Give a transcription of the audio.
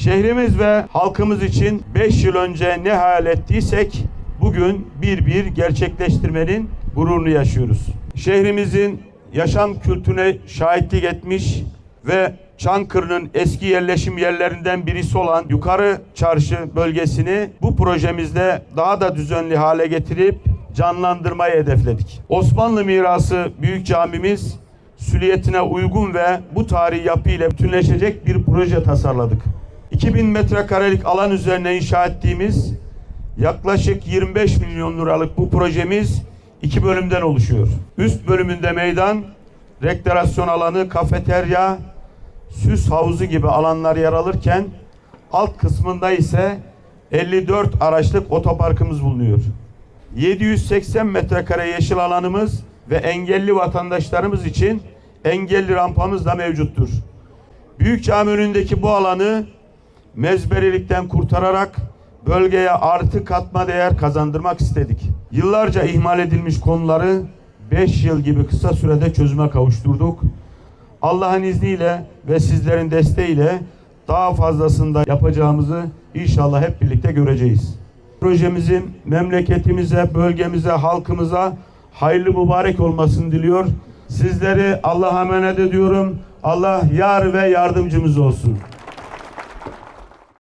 Şehrimiz ve halkımız için 5 yıl önce ne hayal ettiysek bugün bir bir gerçekleştirmenin gururunu yaşıyoruz. Şehrimizin yaşam kültürüne şahitlik etmiş ve Çankırı'nın eski yerleşim yerlerinden birisi olan Yukarı Çarşı bölgesini bu projemizde daha da düzenli hale getirip canlandırmayı hedefledik. Osmanlı mirası Büyük Camimiz süliyetine uygun ve bu tarihi yapıyla bütünleşecek bir proje tasarladık. 2000 metrekarelik alan üzerine inşa ettiğimiz yaklaşık 25 milyon liralık bu projemiz iki bölümden oluşuyor. Üst bölümünde meydan, rekreasyon alanı, kafeterya, süs havuzu gibi alanlar yer alırken alt kısmında ise 54 araçlık otoparkımız bulunuyor. 780 metrekare yeşil alanımız ve engelli vatandaşlarımız için engelli rampamız da mevcuttur. Büyük cami önündeki bu alanı mezberilikten kurtararak bölgeye artı katma değer kazandırmak istedik. Yıllarca ihmal edilmiş konuları 5 yıl gibi kısa sürede çözüme kavuşturduk. Allah'ın izniyle ve sizlerin desteğiyle daha fazlasını da yapacağımızı inşallah hep birlikte göreceğiz. Projemizin memleketimize, bölgemize, halkımıza hayırlı mübarek olmasını diliyor. Sizleri Allah'a emanet ediyorum. Allah yar ve yardımcımız olsun.